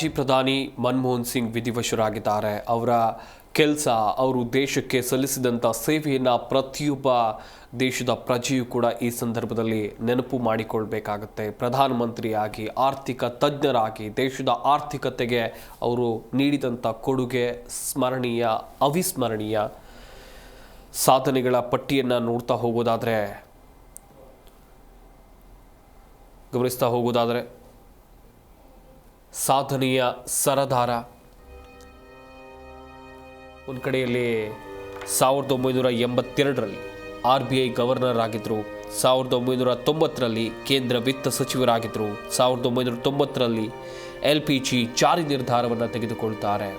ಮಾಜಿ ಪ್ರಧಾನಿ ಮನಮೋಹನ್ ಸಿಂಗ್ ವಿಧಿವಶರಾಗಿದ್ದಾರೆ. ಅವರ ಕೆಲಸ, ಅವರು ದೇಶಕ್ಕೆ ಸಲ್ಲಿಸಿದಂಥ ಸೇವೆಯನ್ನು ಪ್ರತಿಯೊಬ್ಬ ದೇಶದ ಪ್ರಜೆಯೂ ಕೂಡ ಈ ಸಂದರ್ಭದಲ್ಲಿ ನೆನಪು ಮಾಡಿಕೊಳ್ಬೇಕಾಗತ್ತೆ. ಪ್ರಧಾನಮಂತ್ರಿಯಾಗಿ, ಆರ್ಥಿಕ ತಜ್ಞರಾಗಿ, ದೇಶದ ಆರ್ಥಿಕತೆಗೆ ಅವರು ನೀಡಿದಂಥ ಕೊಡುಗೆ, ಸ್ಮರಣೀಯ, ಅವಿಸ್ಮರಣೀಯ ಸಾಧನೆಗಳ ಪಟ್ಟಿಯನ್ನು ನೋಡ್ತಾ ಹೋಗೋದಾದರೆ, ಗಮನಿಸ್ತಾ ಹೋಗೋದಾದರೆ ಸಾಧನೆಯ ಸರದಾರ. ಒಂದು ಕಡೆಯಲ್ಲಿ ಸಾವಿರದ ಒಂಬೈನೂರ ಎಂಬತ್ತೆರಡರಲ್ಲಿ ಆರ್ ಬಿ ಐ ಗವರ್ನರ್ ಆಗಿದ್ದರು ಸಾವಿರದ ಒಂಬೈನೂರ ತೊಂಬತ್ತರಲ್ಲಿ ಕೇಂದ್ರ ವಿತ್ತ ಸಚಿವರಾಗಿದ್ದರು ಸಾವಿರದ ಒಂಬೈನೂರ ತೊಂಬತ್ತರಲ್ಲಿ ಎಲ್ ಪಿ ಜಿ ಜಾರಿ ನಿರ್ಧಾರವನ್ನು ತೆಗೆದುಕೊಳ್ತಾರೆ.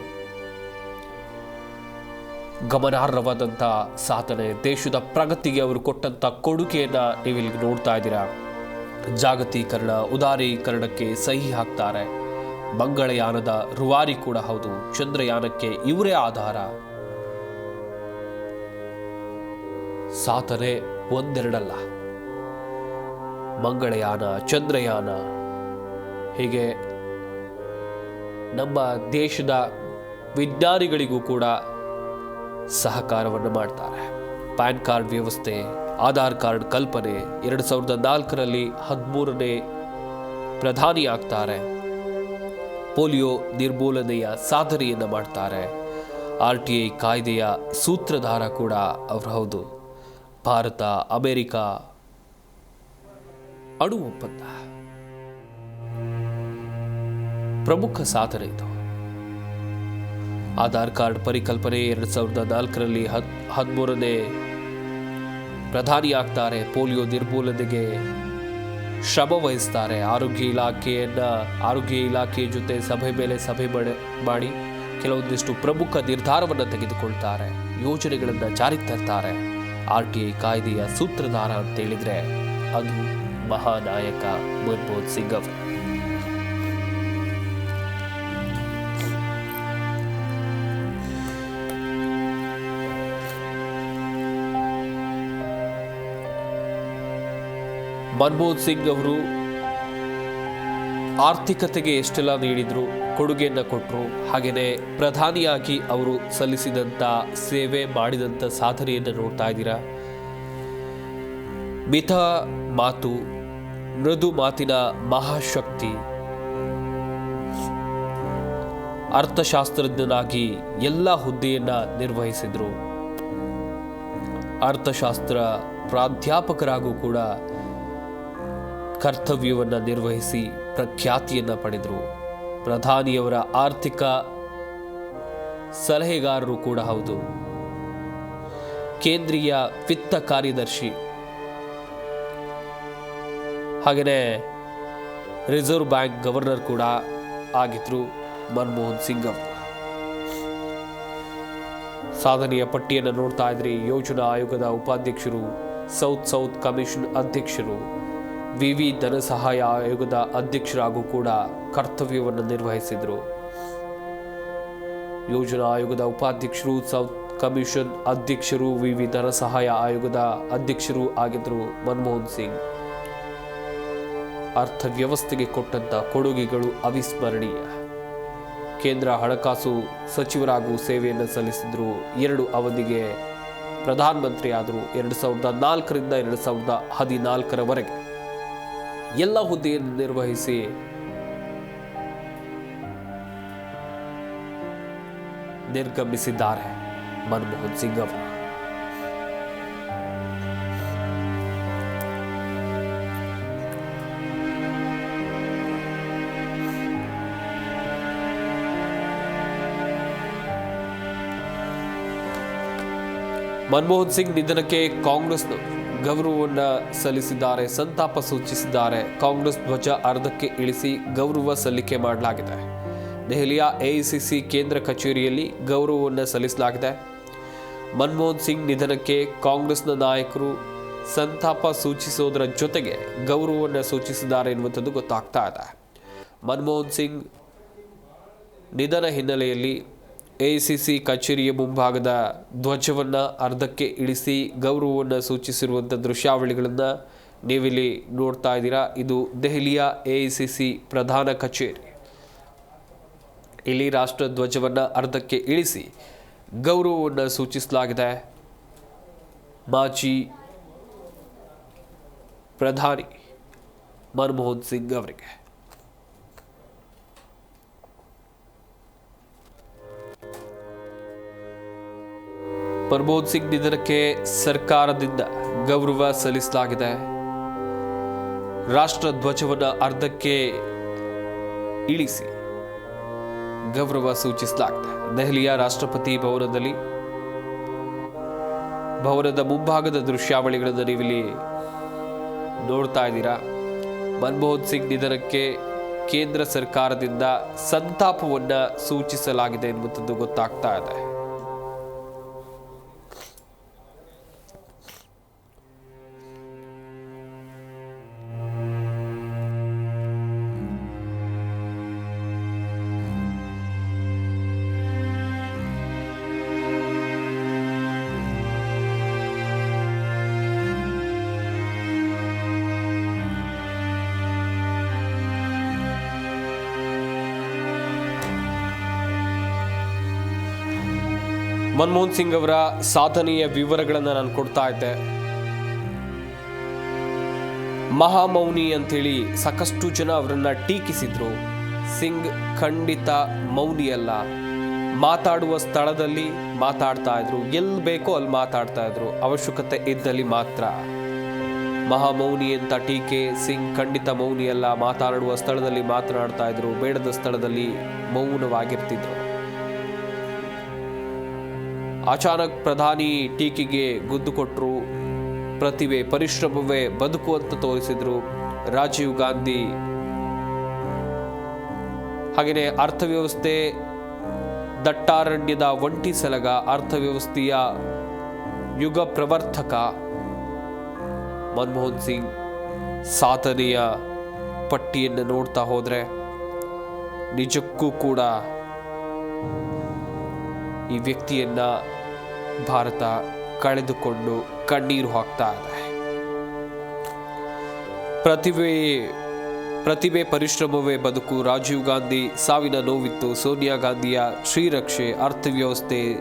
ಗಮನಾರ್ಹವಾದಂಥ ಸಾಧನೆ, ದೇಶದ ಪ್ರಗತಿಗೆ ಅವರು ಕೊಟ್ಟಂಥ ಕೊಡುಗೆಯನ್ನು ನೀವಿಲ್ಲಿ ನೋಡ್ತಾ ಇದ್ದೀರಾ. ಜಾಗತೀಕರಣ, ಉದಾರೀಕರಣಕ್ಕೆ ಸಹಿ ಹಾಕ್ತಾರೆ. ಮಂಗಳಯಾನದ ರುವಾರಿ ಕೂಡ ಹೌದು. ಚಂದ್ರಯಾನಕ್ಕೆ ಇವರೇ ಆಧಾರ. ಸಾತನೆ ಒಂದೆರಡಲ್ಲ. ಮಂಗಳಯಾನ, ಚಂದ್ರಯಾನ ಹೀಗೆ ನಮ್ಮ ದೇಶದ ವಿಜ್ಞಾನಿಗಳಿಗೂ ಕೂಡ ಸಹಕಾರವನ್ನು ಮಾಡ್ತಾರೆ. ಪ್ಯಾನ್ ಕಾರ್ಡ್ ವ್ಯವಸ್ಥೆ, ಆಧಾರ್ ಕಾರ್ಡ್ ಕಲ್ಪನೆ ಎರಡು ಸಾವಿರದ ನಾಲ್ಕರಲ್ಲಿ ಹದಿಮೂರನೇ ಪ್ರಧಾನಿ ಆಗ್ತಾರೆ ಪೋಲಿಯೋ ನಿರ್ಮೂಲನೆಯ ಸಾಧನೆಯನ್ನು ಮಾಡ್ತಾರೆ. ಆರ್ ಟಿ ಐ ಕಾಯ್ದೆಯ ಸೂತ್ರಧಾರ ಕೂಡ ಅವರು ಹೌದು. ಭಾರತ, ಅಮೆರಿಕ ಅಣು ಒಪ್ಪಂದ. ಪ್ರಮುಖ ಸಾಧನೆ ಇದು. ಆಧಾರ್ ಕಾರ್ಡ್ ಪರಿಕಲ್ಪನೆ ಎರಡು ಸಾವಿರದ ನಾಲ್ಕರಲ್ಲಿ ಹದ್ ಹದಿಮೂರನೇ ಪ್ರಧಾನಿಯಾಗ್ತಾರೆ ಪೋಲಿಯೋ ನಿರ್ಮೂಲನೆಗೆ ಶ್ರಮ ವಹಿಸ್ತಾರೆ. ಆರೋಗ್ಯ ಇಲಾಖೆಯನ್ನ, ಆರೋಗ್ಯ ಇಲಾಖೆಯ ಜೊತೆ ಸಭೆ ಮೇಲೆ ಸಭೆ ಮಾಡ- ಕೆಲವೊಂದಿಷ್ಟು ಪ್ರಮುಖ ನಿರ್ಧಾರವನ್ನು ತೆಗೆದುಕೊಳ್ತಾರೆ. ಯೋಜನೆಗಳನ್ನು ಜಾರಿಗೆ ತರ್ತಾರೆ. ಆರ್ ಟಿ ಐ ಕಾಯ್ದೆಯ ಸೂತ್ರಧಾರ ಅಂತ ಹೇಳಿದ್ರೆ ಅದು ಮಹಾನಾಯಕ ಮನಮೋಹನ್ ಸಿಂಗ್ ಅವರು. ಮನಮೋಹನ್ ಸಿಂಗ್ ಅವರು ಆರ್ಥಿಕತೆಗೆ ಎಷ್ಟೆಲ್ಲ ನೀಡಿದ್ರು, ಕೊಡುಗೆಯನ್ನು ಕೊಟ್ಟರು ಹಾಗೆಯೇ ಪ್ರಧಾನಿಯಾಗಿ ಅವರು ಸಲ್ಲಿಸಿದಂಥ ಸೇವೆ ಮಾಡಿದಂಥ ಸಾಧನೆಯನ್ನು ನೋಡ್ತಾ ಇದ್ದೀರಾ? ಮಿತ ಮಾತು, ಮೃದು ಮಾತಿನ ಮಹಾಶಕ್ತಿ, ಅರ್ಥಶಾಸ್ತ್ರಜ್ಞನಾಗಿ ಎಲ್ಲ ಹುದ್ದೆಯನ್ನ ನಿರ್ವಹಿಸಿದರು. ಅರ್ಥಶಾಸ್ತ್ರ ಪ್ರಾಧ್ಯಾಪಕರಾಗೂ ಕೂಡ ಕರ್ತವ್ಯವನ್ನು ನಿರ್ವಹಿಸಿ ಪ್ರಖ್ಯಾತಿಯನ್ನು ಪಡೆದರು. ಪ್ರಧಾನಿಯವರ ಆರ್ಥಿಕ ಸಲಹೆಗಾರರು ಕೂಡ ಹೌದು. ಕೇಂದ್ರೀಯ ವಿತ್ತ ಕಾರ್ಯದರ್ಶಿ. ಹಾಗೆಯೇ ರಿಸರ್ವ್ ಬ್ಯಾಂಕ್ ಗವರ್ನರ್ ಕೂಡ ಆಗಿದ್ರು ಮನಮೋಹನ್ ಸಿಂಗ್ ಅವರು. ಸಾಧನೆಯ ಪಟ್ಟಿಯನ್ನು ನೋಡ್ತಾ ಇದ್ರಿ ಯೋಜನಾ ಆಯೋಗದ ಉಪಾಧ್ಯಕ್ಷರು, ಸೌತ್ ಸೌತ್ ಕಮಿಷನ್ ಅಧ್ಯಕ್ಷರು. ವಿವಿ ಧನ ಸಹಾಯ ಆಯೋಗದ ಅಧ್ಯಕ್ಷರಾಗೂ ಕೂಡ ಕರ್ತವ್ಯವನ್ನು ನಿರ್ವಹಿಸಿದರು. ಯೋಜನಾ ಆಯೋಗದ ಉಪಾಧ್ಯಕ್ಷರು ಸೌತ್ ಕಮಿಷನ್ ಅಧ್ಯಕ್ಷರು, ವಿವಿ ಧನ ಸಹಾಯ ಆಯೋಗದ ಅಧ್ಯಕ್ಷರು ಆಗಿದ್ದರು ಮನಮೋಹನ್ ಸಿಂಗ್. ಅರ್ಥವ್ಯವಸ್ಥೆಗೆ ಕೊಟ್ಟಂತ ಕೊಡುಗೆಗಳು ಅವಿಸ್ಮರಣೀಯ. ಕೇಂದ್ರ ಹಣಕಾಸು ಸಚಿವರಾಗೂ ಸೇವೆಯನ್ನು ಸಲ್ಲಿಸಿದ್ರು ಎರಡು ಅವಧಿಗೆ ಪ್ರಧಾನಮಂತ್ರಿ ಆದರು ಎರಡು ಸಾವಿರದ ನಾಲ್ಕರಿಂದ ಎರಡು ಸಾವಿರದ ಹದಿನಾಲ್ಕರವರೆಗೆ. ಎಲ್ಲ ಹುದ್ದೆಯನ್ನು ನಿರ್ವಹಿಸಿ ನಿರ್ಗಮಿಸಿದ್ದಾರೆ ಮನಮೋಹನ್ ಸಿಂಗ್ ಅವರು. ಮನಮೋಹನ್ ಸಿಂಗ್ ನಿಧನಕ್ಕೆ ಕಾಂಗ್ರೆಸ್ ಗೌರವವನ್ನು ಸಲ್ಲಿಸಿದ್ದಾರೆ, ಸಂತಾಪ ಸೂಚಿಸಿದ್ದಾರೆ. ಕಾಂಗ್ರೆಸ್ ಧ್ವಜ ಅರ್ಧಕ್ಕೆ ಇಳಿಸಿ ಗೌರವ ಸಲ್ಲಿಕೆ ಮಾಡಲಾಗಿದೆ. ದೆಹಲಿಯ ಎಐಸಿಸಿ ಕೇಂದ್ರ ಕಚೇರಿಯಲ್ಲಿ ಗೌರವವನ್ನು ಸಲ್ಲಿಸಲಾಗಿದೆ. ಮನಮೋಹನ್ ಸಿಂಗ್ ನಿಧನಕ್ಕೆ ಕಾಂಗ್ರೆಸ್ನ ನಾಯಕರು ಸಂತಾಪ ಸೂಚಿಸೋದರ ಜೊತೆಗೆ ಗೌರವವನ್ನು ಸೂಚಿಸಿದ್ದಾರೆ ಎನ್ನುವಂಥದ್ದು ಗೊತ್ತಾಗ್ತಾ ಇದೆ. ಮನಮೋಹನ್ ಸಿಂಗ್ ನಿಧನ ಹಿನ್ನೆಲೆಯಲ್ಲಿ ಎಐಸಿಸಿ ಕಚೇರಿಯ ಮುಂಭಾಗದ ಧ್ವಜವನ್ನು ಅರ್ಧಕ್ಕೆ ಇಳಿಸಿ ಗೌರವವನ್ನು ಸೂಚಿಸಿರುವಂಥ ದೃಶ್ಯಾವಳಿಗಳನ್ನು ನೀವಿಲ್ಲಿ ನೋಡ್ತಾ ಇದ್ದೀರಾ. ಇದು ದೆಹಲಿಯ ಎಐಸಿಸಿ ಪ್ರಧಾನ ಕಚೇರಿ. ಇಲ್ಲಿ ರಾಷ್ಟ್ರ ಧ್ವಜವನ್ನು ಅರ್ಧಕ್ಕೆ ಇಳಿಸಿ ಗೌರವವನ್ನು ಸೂಚಿಸಲಾಗಿದೆ. ಮಾಜಿ ಪ್ರಧಾನಿ ಮನಮೋಹನ್ ಸಿಂಗ್ ಅವರಿಗೆ. ಮನಮೋಹನ್ ಸಿಂಗ್ ನಿಧನಕ್ಕೆ ಸರ್ಕಾರದಿಂದ ಗೌರವ ಸಲ್ಲಿಸಲಾಗಿದೆ. ರಾಷ್ಟ್ರ ಧ್ವಜವನ್ನು ಅರ್ಧಕ್ಕೆ ಇಳಿಸಿ ಗೌರವ ಸೂಚಿಸಲಾಗಿದೆ. ದೆಹಲಿಯ ರಾಷ್ಟ್ರಪತಿ ಭವನದಲ್ಲಿ, ಭವನದ ಮುಂಭಾಗದ ದೃಶ್ಯಾವಳಿಗಳನ್ನು ನೀವಿಲ್ಲಿ ನೋಡ್ತಾ ಇದ್ದೀರಾ? ಮನಮೋಹನ್ ಸಿಂಗ್ ನಿಧನಕ್ಕೆ ಕೇಂದ್ರ ಸರ್ಕಾರದಿಂದ ಸಂತಾಪವನ್ನು ಸೂಚಿಸಲಾಗಿದೆ ಎನ್ನುವಂಥದ್ದು ಗೊತ್ತಾಗ್ತಾ ಇದೆ. ಮನಮೋಹನ್ ಸಿಂಗ್ ಅವರ ಸಾಧನೆಯ ವಿವರಗಳನ್ನು ನಾನು ಕೊಡ್ತಾ ಇದ್ದೆ. ಮಹಾಮೌನಿ ಅಂತೇಳಿ ಸಾಕಷ್ಟು ಜನ ಅವರನ್ನ ಟೀಕಿಸಿದ್ರು. ಸಿಂಗ್ ಖಂಡಿತ ಮೌನಿ ಅಲ್ಲ ಮಾತಾಡುವ ಸ್ಥಳದಲ್ಲಿ ಮಾತಾಡ್ತಾ ಇದ್ರು. ಎಲ್ಲಿ ಬೇಕೋ ಅಲ್ಲಿ ಮಾತಾಡ್ತಾ ಇದ್ರು. ಅವಶ್ಯಕತೆ ಇದ್ದಲ್ಲಿ ಮಾತ್ರ. ಮಹಾಮೌನಿ ಅಂತ ಟೀಕೆ ಸಿಂಗ್ ಖಂಡಿತ ಮೌನಿಯಲ್ಲ. ಮಾತಾಡುವ ಸ್ಥಳದಲ್ಲಿ ಮಾತನಾಡ್ತಾ ಇದ್ರು. ಬೇಡದ ಸ್ಥಳದಲ್ಲಿ ಮೌನವಾಗಿರ್ತಿದ್ರು. ಅಚಾನಕ್ ಪ್ರಧಾನಿ ಟೀಕೆಗೆ ಗುದ್ದು ಕೊಟ್ಟರು ಪ್ರತಿಭೆ ಪರಿಶ್ರಮವೇ ಬದುಕು ಅಂತ ತೋರಿಸಿದ್ರು ರಾಜೀವ್ ಗಾಂಧಿ. ಹಾಗೆಯೇ ಅರ್ಥವ್ಯವಸ್ಥೆ ದಟ್ಟಾರಣ್ಯದ ಒಂಟಿ ಸಲಗ ಅರ್ಥವ್ಯವಸ್ಥೆಯ ಯುಗ ಪ್ರವರ್ತಕ ಮನಮೋಹನ್ ಸಿಂಗ್ ಸಾಧನೆಯ ಪಟ್ಟಿಯನ್ನು ನೋಡ್ತಾ ಹೋದರೆ ನಿಜಕ್ಕೂ ಕೂಡ ಈ ವ್ಯಕ್ತಿಯನ್ನ ಭಾರತ ಕಳೆದುಕೊಂಡು ಕಣ್ಣೀರು ಹಾಕ್ತಾ ಇದೆ. ಪ್ರತಿಭೆ ಪ್ರತಿಭೆ ಪರಿಶ್ರಮವೇ ಬದುಕು. ರಾಜೀವ್ ಗಾಂಧಿ ಸಾವಿನ ನೋವಿತ್ತು. ಸೋನಿಯಾ ಗಾಂಧಿಯ ಶ್ರೀರಕ್ಷೆ, ಅರ್ಥವ್ಯವಸ್ಥೆ,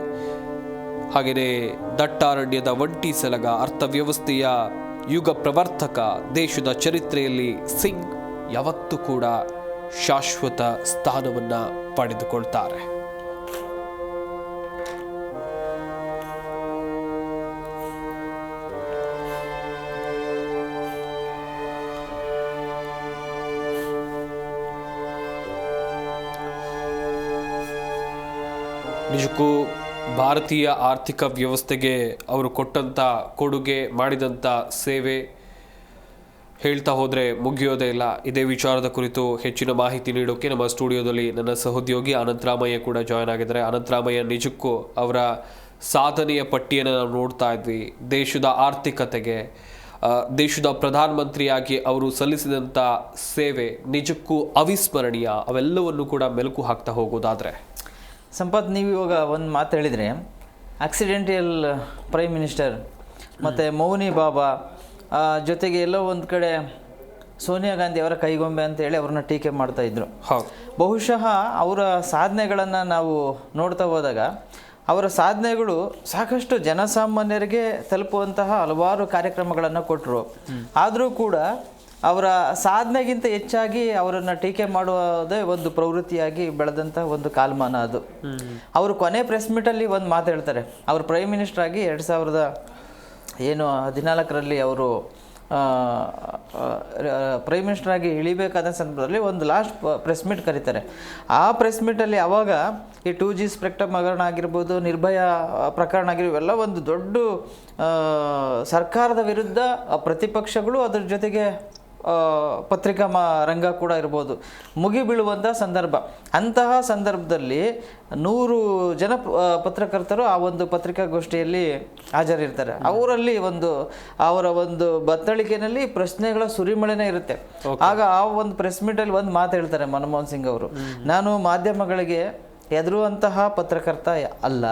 ಹಾಗೆಯೇ ದಟ್ಟಾರಣ್ಯದ ಒಂಟಿ ಸಲಗ, ಅರ್ಥವ್ಯವಸ್ಥೆಯ ಯುಗ ಪ್ರವರ್ತಕ, ದೇಶದ ಚರಿತ್ರೆಯಲ್ಲಿ ಸಿಂಗ್ ಯಾವತ್ತೂ ಕೂಡ ಶಾಶ್ವತ ಸ್ಥಾನವನ್ನ ಪಡೆದುಕೊಳ್ತಾರೆ. ನಿಜಕ್ಕೂ ಭಾರತೀಯ ಆರ್ಥಿಕ ವ್ಯವಸ್ಥೆಗೆ ಅವರು ಕೊಟ್ಟಂಥ ಕೊಡುಗೆ ಮಾಡಿದಂಥ ಸೇವೆ ಹೇಳ್ತಾ ಹೋದರೆ ಮುಗಿಯೋದೇ ಇಲ್ಲ. ಇದೇ ವಿಚಾರದ ಕುರಿತು ಹೆಚ್ಚಿನ ಮಾಹಿತಿ ನೀಡೋಕ್ಕೆ ನಮ್ಮ ಸ್ಟುಡಿಯೋದಲ್ಲಿ ನನ್ನ ಸಹೋದ್ಯೋಗಿ ಅನಂತರಾಮಯ್ಯ ಕೂಡ ಜಾಯ್ನ್ ಆಗಿದ್ದಾರೆ. ಅನಂತರಾಮಯ್ಯ ನಿಜಕ್ಕೂ ಅವರ ಸಾಧನೆಯ ಪಟ್ಟಿಯನ್ನು ನಾವು ನೋಡ್ತಾ ಇದ್ವಿ. ದೇಶದ ಆರ್ಥಿಕತೆಗೆ ದೇಶದ ಪ್ರಧಾನಮಂತ್ರಿಯಾಗಿ ಅವರು ಸಲ್ಲಿಸಿದಂಥ ಸೇವೆ ನಿಜಕ್ಕೂ ಅವಿಸ್ಮರಣೀಯ. ಅವೆಲ್ಲವನ್ನು ಕೂಡ ಮೆಲುಕು ಹಾಕ್ತಾ ಹೋಗೋದಾದ್ರೆ. ಸಂಪತ್ ನೀವು ಇವಾಗ ಒಂದು ಮಾತು ಹೇಳಿದರೆ. ಆಕ್ಸಿಡೆಂಟಿಯಲ್ ಪ್ರೈಮ್ ಮಿನಿಸ್ಟರ್ ಮತ್ತು ಮೌನಿ ಬಾಬಾ ಜೊತೆಗೆ ಎಲ್ಲೋ ಒಂದು ಕಡೆ ಸೋನಿಯಾ ಗಾಂಧಿ ಅವರ ಕೈಗೊಂಬೆ ಅಂತ ಹೇಳಿ ಅವ್ರನ್ನ ಟೀಕೆ ಮಾಡ್ತಾ ಇದ್ರು. ಹೌದು. ಬಹುಶಃ ಅವರ ಸಾಧನೆಗಳನ್ನು ನಾವು ನೋಡ್ತಾ ಹೋದಾಗ ಅವರ ಸಾಧನೆಗಳು ಸಾಕಷ್ಟು ಜನಸಾಮಾನ್ಯರಿಗೆ ತಲುಪುವಂತಹ ಹಲವಾರು ಕಾರ್ಯಕ್ರಮಗಳನ್ನು ಕೊಟ್ಟರು ಆದರೂ ಕೂಡ ಅವರ ಸಾಧನೆಗಿಂತ ಹೆಚ್ಚಾಗಿ ಅವರನ್ನು ಟೀಕೆ ಮಾಡುವುದೇ ಒಂದು ಪ್ರವೃತ್ತಿಯಾಗಿ ಬೆಳೆದಂಥ ಒಂದು ಕಾಲಮಾನ ಅದು. ಅವರು ಕೊನೆ ಪ್ರೆಸ್ ಮೀಟಲ್ಲಿ ಒಂದು ಮಾತು ಹೇಳ್ತಾರೆ. ಅವರು ಪ್ರೈಮ್ ಮಿನಿಸ್ಟರ್ ಆಗಿ ಎರಡು ಸಾವಿರದ ಏನು, ಹದಿನಾಲ್ಕರಲ್ಲಿ ಅವರು ಪ್ರೈಮ್ ಮಿನಿಸ್ಟರ್ ಆಗಿ ಇಳಿಬೇಕಾದ ಸಂದರ್ಭದಲ್ಲಿ ಒಂದು ಲಾಸ್ಟ್ ಪ್ರೆಸ್ ಮೀಟ್ ಕರೀತಾರೆ. ಆ ಪ್ರೆಸ್ ಮೀಟಲ್ಲಿ ಅವಾಗ ಈ ಟೂ ಜಿ ಸ್ಪೆಕ್ಟಮ್ ಹಗರಣ ಆಗಿರ್ಬೋದು, ನಿರ್ಭಯ ಪ್ರಕರಣ ಆಗಿರೋ ಇವೆಲ್ಲ ಒಂದು ದೊಡ್ಡ ಸರ್ಕಾರದ ವಿರುದ್ಧ ಪ್ರತಿಪಕ್ಷಗಳು ಅದ್ರ ಜೊತೆಗೆ ಪತ್ರಿಕಾ ಮ ರಂಗ ಕೂಡ ಇರ್ಬೋದು. ಮುಗಿ ಬೀಳುವಂಥ ಸಂದರ್ಭ. ಅಂತಹ ಸಂದರ್ಭದಲ್ಲಿ ನೂರು ಜನ ಪತ್ರಕರ್ತರು ಆ ಒಂದು ಪತ್ರಿಕಾಗೋಷ್ಠಿಯಲ್ಲಿ ಹಾಜರಿರ್ತಾರೆ. ಅವರಲ್ಲಿ ಒಂದು ಅವರ ಒಂದು ಬತ್ತಳಿಕೆಯಲ್ಲಿ ಪ್ರಶ್ನೆಗಳ ಸುರಿಮಳೆನೇ ಇರುತ್ತೆ. ಆಗ ಆ ಒಂದು ಪ್ರೆಸ್ ಮೀಟಲ್ಲಿ ಒಂದು ಮಾತು ಹೇಳ್ತಾರೆ ಮನಮೋಹನ್ ಸಿಂಗ್ ಅವರು. ನಾನು ಮಾಧ್ಯಮಗಳಿಗೆ ಎದುರುವಂತಹ ಪತ್ರಕರ್ತ ಅಲ್ಲ.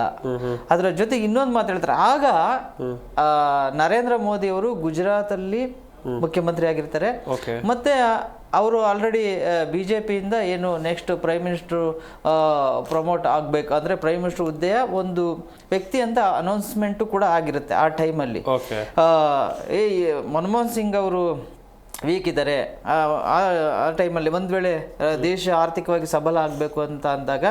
ಅದರ ಜೊತೆಗೆ ಇನ್ನೊಂದು ಮಾತು ಹೇಳ್ತಾರೆ. ಆಗ ನರೇಂದ್ರ ಮೋದಿ ಅವರು ಗುಜರಾತಲ್ಲಿ ಮುಖ್ಯಮಂತ್ರಿ ಆಗಿರ್ತಾರೆ. ಮತ್ತೆ ಅವರು ಆಲ್ರೆಡಿ ಬಿ ಜೆ ಪಿಯಿಂದ ಏನು ನೆಕ್ಸ್ಟ್ ಪ್ರೈಮ್ ಮಿನಿಸ್ಟ್ರು ಪ್ರಮೋಟ್ ಆಗಬೇಕು. ಅಂದರೆ ಪ್ರೈಮ್ ಮಿನಿಸ್ಟರ್ ಹುದ್ದೆಯ ಒಂದು ವ್ಯಕ್ತಿ ಅಂತ ಅನೌನ್ಸ್ಮೆಂಟು ಕೂಡ ಆಗಿರುತ್ತೆ ಆ ಟೈಮಲ್ಲಿ ಮನಮೋಹನ್ ಸಿಂಗ್ ಅವರು ವೀಕ್ ಇದ್ದಾರೆ ಆ ಟೈಮಲ್ಲಿ ಒಂದು ವೇಳೆ ದೇಶ ಆರ್ಥಿಕವಾಗಿ ಸಬಲ ಆಗಬೇಕು ಅಂತ ಅಂದಾಗ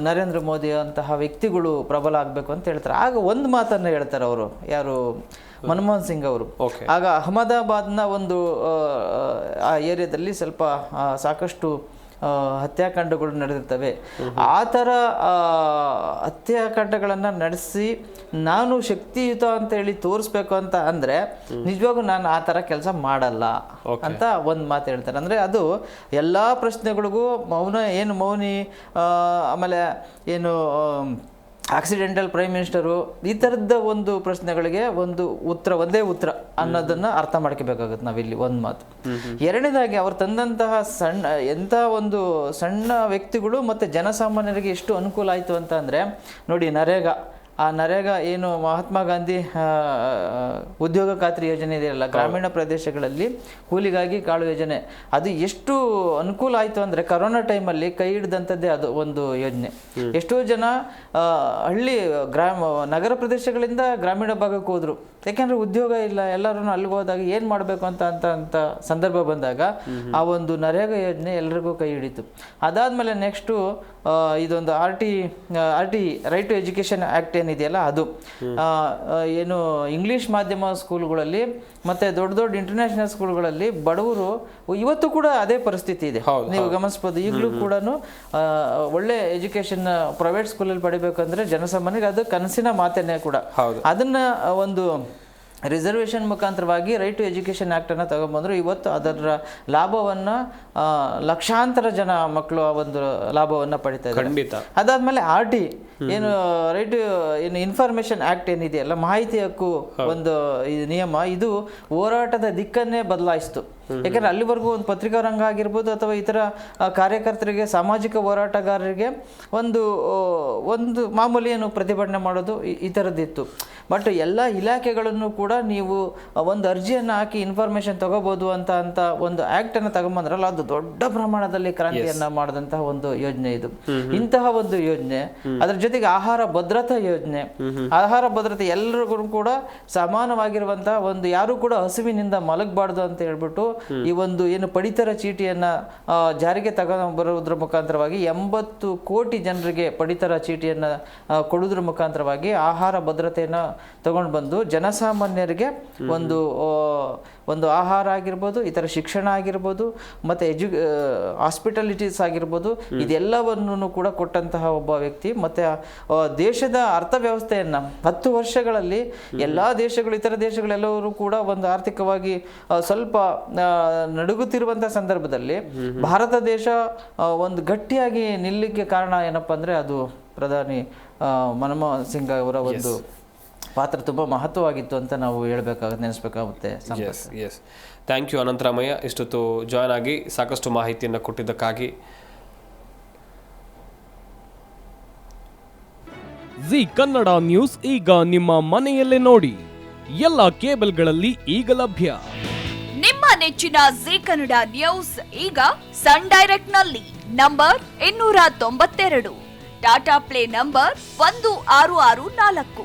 ನರೇಂದ್ರ ಮೋದಿ ಅಂತಹ ವ್ಯಕ್ತಿಗಳು ಪ್ರಬಲ ಆಗಬೇಕು ಅಂತ ಹೇಳ್ತಾರೆ. ಆಗ ಒಂದು ಮಾತನ್ನು ಹೇಳ್ತಾರೆ ಅವರು ಯಾರು? ಮನಮೋಹನ್ ಸಿಂಗ್ ಅವರು. ಓಕೆ. ಆಗ ಅಹಮದಾಬಾದ್ನ ಒಂದು ಆ, ಏರಿಯಾದಲ್ಲಿ ಸ್ವಲ್ಪ ಸಾಕಷ್ಟು ಹತ್ಯಾಕಾಂಡಗಳು ನಡೆದಿರ್ತವೆ. ಆ ಥರ ಹತ್ಯಾಕಾಂಡಗಳನ್ನು ನಡೆಸಿ ನಾನು ಶಕ್ತಿಯುತ ಅಂತ ಹೇಳಿ ತೋರಿಸ್ಬೇಕು ಅಂತ ಅಂದರೆ ನಿಜವಾಗೂ ನಾನು ಆ ಥರ ಕೆಲಸ ಮಾಡಲ್ಲ ಅಂತ ಒಂದು ಮಾತು ಹೇಳ್ತಾರೆ ಅಂದರೆ ಅದು ಎಲ್ಲ ಪ್ರಶ್ನೆಗಳಿಗೂ ಮೌನ ಏನು ಮೌನಿ ಆಮೇಲೆ ಏನು ಆಕ್ಸಿಡೆಂಟಲ್ ಪ್ರೈಮ್ ಮಿನಿಸ್ಟರು ಈ ಥರದ ಒಂದು ಪ್ರಶ್ನೆಗಳಿಗೆ ಒಂದು ಉತ್ತರ, ಒಂದೇ ಉತ್ತರ ಅನ್ನೋದನ್ನ ಅರ್ಥ ಮಾಡ್ಕೋಬೇಕಾಗುತ್ತೆ ನಾವಿಲ್ಲಿ ಒಂದು ಮಾತು. ಎರಡನೇದಾಗಿ ಅವ್ರು ತಂದಂತಹ ಸಣ್ಣ, ಎಂಥ ಒಂದು ಸಣ್ಣ ವ್ಯಕ್ತಿಗಳು ಮತ್ತು ಜನಸಾಮಾನ್ಯರಿಗೆ ಎಷ್ಟು ಅನುಕೂಲ ಆಯಿತು ಅಂತ ಅಂದರೆ, ನೋಡಿ ನರೇಗಾ ಆ ನರೇಗಾ ಏನು ಮಹಾತ್ಮ ಗಾಂಧಿ ಉದ್ಯೋಗ ಖಾತ್ರಿ ಯೋಜನೆ ಇದೆಯಲ್ಲ ಗ್ರಾಮೀಣ ಪ್ರದೇಶಗಳಲ್ಲಿ ಕೂಲಿಗಾಗಿ ಕಾಳು ಯೋಜನೆ. ಅದು ಎಷ್ಟು ಅನುಕೂಲ ಆಯಿತು ಅಂದರೆ ಕರೋನಾ ಟೈಮಲ್ಲಿ ಕೈ ಹಿಡಿದಂಥದ್ದೇ ಅದು ಒಂದು ಯೋಜನೆ. ಎಷ್ಟೋ ಜನ ಹಳ್ಳಿ ಗ್ರಾಮ ನಗರ ಪ್ರದೇಶಗಳಿಂದ ಗ್ರಾಮೀಣ ಭಾಗಕ್ಕೆ ಹೋದ್ರು. ಯಾಕೆಂದ್ರೆ ಉದ್ಯೋಗ ಇಲ್ಲ ಎಲ್ಲರೂ ಅಲ್ಲಿಗೆ ಹೋದಾಗ ಏನು ಮಾಡಬೇಕು ಅಂತ ಅಂತ ಅಂತ ಸಂದರ್ಭ ಬಂದಾಗ ಆ ಒಂದು ನರೇಗಾ ಯೋಜನೆ ಎಲ್ಲರಿಗೂ ಕೈ ಹಿಡಿತು. ಅದಾದಮೇಲೆ ನೆಕ್ಸ್ಟು ಇದೊಂದು R T R T right to education act ಏನಿದೆಯಲ್ಲ ಅದು. ಏನು ಇಂಗ್ಲೀಷ್ ಮಾಧ್ಯಮ ಸ್ಕೂಲ್ಗಳಲ್ಲಿ ಮತ್ತು ದೊಡ್ಡ ದೊಡ್ಡ ಇಂಟರ್ನ್ಯಾಷನಲ್ ಸ್ಕೂಲ್ಗಳಲ್ಲಿ ಬಡವರು ಇವತ್ತು ಕೂಡ ಅದೇ ಪರಿಸ್ಥಿತಿ ಇದೆ. ಹೌದು, ನೀವು ಗಮನಿಸ್ಬೋದು ಈಗಲೂ ಕೂಡ ಒಳ್ಳೆ ಎಜುಕೇಷನ್ ಪ್ರೈವೇಟ್ ಸ್ಕೂಲಲ್ಲಿ ಪಡಿಬೇಕಂದ್ರೆ ಜನಸಾಮಾನ್ಯರಿಗೆ ಅದು ಕನಸಿನ ಮಾತೇನೆ ಕೂಡ. ಹೌದು. ಅದನ್ನ ಒಂದು ರಿಸರ್ವೇಷನ್ ಮುಖಾಂತರವಾಗಿ ರೈಟ್ ಟು ಎಜುಕೇಷನ್ ಆ್ಯಕ್ಟನ್ನು ತಗೊಂಬಂದರು ಇವತ್ತು ಅದರ ಲಾಭವನ್ನು ಲಕ್ಷಾಂತರ ಜನ ಮಕ್ಕಳು ಆ ಒಂದು ಲಾಭವನ್ನು ಪಡಿತಾ ಇದ್ದಾರೆ. ಖಂಡಿತ. ಅದಾದಮೇಲೆ ಆರ್ ಟಿ ಏನು ರೈಟ್ ಏನು ಇನ್ಫಾರ್ಮೇಷನ್ ಆ್ಯಕ್ಟ್ ಏನಿದೆಯಲ್ಲ ಮಾಹಿತಿ ಹಕ್ಕು ಒಂದು ನಿಯಮ ಇದು ಹೋರಾಟದ ದಿಕ್ಕನ್ನೇ ಬದಲಾಯಿಸಿತು. ಯಾಕಂದ್ರೆ ಅಲ್ಲಿವರೆಗೂ ಒಂದು ಪತ್ರಿಕಾ ರಂಗ ಆಗಿರ್ಬೋದು ಅಥವಾ ಇತರ ಕಾರ್ಯಕರ್ತರಿಗೆ ಸಾಮಾಜಿಕ ಹೋರಾಟಗಾರರಿಗೆ ಒಂದು ಒಂದು ಮಾಮೂಲಿ ಏನು ಪ್ರತಿಭಟನೆ ಮಾಡೋದು ಈ- ಥರದ್ದಿತ್ತು ಬಟ್ ಎಲ್ಲ ಇಲಾಖೆಗಳನ್ನು ಕೂಡ ನೀವು ಒಂದು ಅರ್ಜಿಯನ್ನು ಹಾಕಿ ಇನ್ಫಾರ್ಮೇಶನ್ ತಗೋಬೋದು ಅಂತ ಅಂತ ಒಂದು ಆ್ಯಕ್ಟನ್ನು ತಗೊಂಬಂದ್ರಲ್ಲ ಅದು ದೊಡ್ಡ ಪ್ರಮಾಣದಲ್ಲಿ ಕ್ರಾಂತಿಯನ್ನ ಮಾಡಿದಂತಹ ಒಂದು ಯೋಜನೆ ಇದು. ಇಂತಹ ಒಂದು ಯೋಜನೆ ಅದರ ಜೊತೆಗೆ ಆಹಾರ ಭದ್ರತಾ ಯೋಜನೆ ಆಹಾರ ಭದ್ರತೆ ಎಲ್ಲರಿಗೂ ಕೂಡ ಸಮಾನವಾಗಿರುವಂತಹ ಒಂದು ಯಾರು ಕೂಡ ಹಸುವಿನಿಂದ ಮಲಗಬಾರ್ದು ಅಂತ ಹೇಳ್ಬಿಟ್ಟು ಈ ಒಂದು ಏನು ಪಡಿತರ ಚೀಟಿಯನ್ನ ಜಾರಿಗೆ ತಗ ಬರುವುದರ ಮುಖಾಂತರವಾಗಿ ಎಂಬತ್ತು ಕೋಟಿ ಜನರಿಗೆ ಪಡಿತರ ಚೀಟಿಯನ್ನ ಕೊಡುವುದರ ಮುಖಾಂತರವಾಗಿ ಆಹಾರ ಭದ್ರತೆಯನ್ನ ತಗೊಂಡು ಬಂದು ಜನಸಾಮಾನ್ಯರಿಗೆ ಒಂದು ಒಂದು ಆಹಾರ ಆಗಿರ್ಬೋದು ಇತರ ಶಿಕ್ಷಣ ಆಗಿರ್ಬೋದು ಮತ್ತು ಎಜು ಹಾಸ್ಪಿಟಾಲಿಟೀಸ್ ಆಗಿರ್ಬೋದು ಇದೆಲ್ಲವನ್ನು ಕೂಡ ಕೊಟ್ಟಂತಹ ಒಬ್ಬ ವ್ಯಕ್ತಿ. ಮತ್ತು ದೇಶದ ಅರ್ಥವ್ಯವಸ್ಥೆಯನ್ನು ಹತ್ತು ವರ್ಷಗಳಲ್ಲಿ ಎಲ್ಲ ದೇಶಗಳು ಇತರ ದೇಶಗಳೆಲ್ಲರೂ ಕೂಡ ಒಂದು ಆರ್ಥಿಕವಾಗಿ ಸ್ವಲ್ಪ ನಡುಗುತ್ತಿರುವಂಥ ಸಂದರ್ಭದಲ್ಲಿ ಭಾರತ ದೇಶ ಒಂದು ಗಟ್ಟಿಯಾಗಿ ನಿಲ್ಲಕ್ಕೆ ಕಾರಣ ಏನಪ್ಪ ಅಂದರೆ ಅದು ಪ್ರಧಾನಿ ಮನಮೋಹನ್ ಸಿಂಗ್ ಅವರ ಒಂದು ಪಾತ್ರ ತುಂಬ ಮಹತ್ವವಾಗಿತ್ತು ಅಂತ ನಾವು ಹೇಳಬೇಕಾಗ ನೆನೆಸ್ಬೇಕಾಗುತ್ತೆ. Yes yes thank you Ananthramaiah. ಇಷ್ಟೊತ್ತು ಜಾಯ್ನ್ ಆಗಿ ಸಾಕಷ್ಟು ಮಾಹಿತಿಯನ್ನು ಕೊಟ್ಟಿದ್ದಕ್ಕಾಗಿ. ಜಿ ಕನ್ನಡ ನ್ಯೂಸ್ ಈಗ ನಿಮ್ಮ ಮನೆಯಲ್ಲೇ ನೋಡಿ. ಎಲ್ಲ ಕೇಬಲ್ಗಳಲ್ಲಿ ಈಗ ಲಭ್ಯ. ನಿಮ್ಮ ನೆಚ್ಚಿನ ಜಿ ಕನ್ನಡ ನ್ಯೂಸ್ ಈಗ ಸನ್ ಡೈರೆಕ್ಟ್ನಲ್ಲಿ ನಂಬರ್ ಇನ್ನೂರ ತೊಂಬತ್ತೆರಡು. ಟಾಟಾ ಪ್ಲೇ ನಂಬರ್ ಒಂದು ಆರು ಆರು ನಾಲ್ಕು.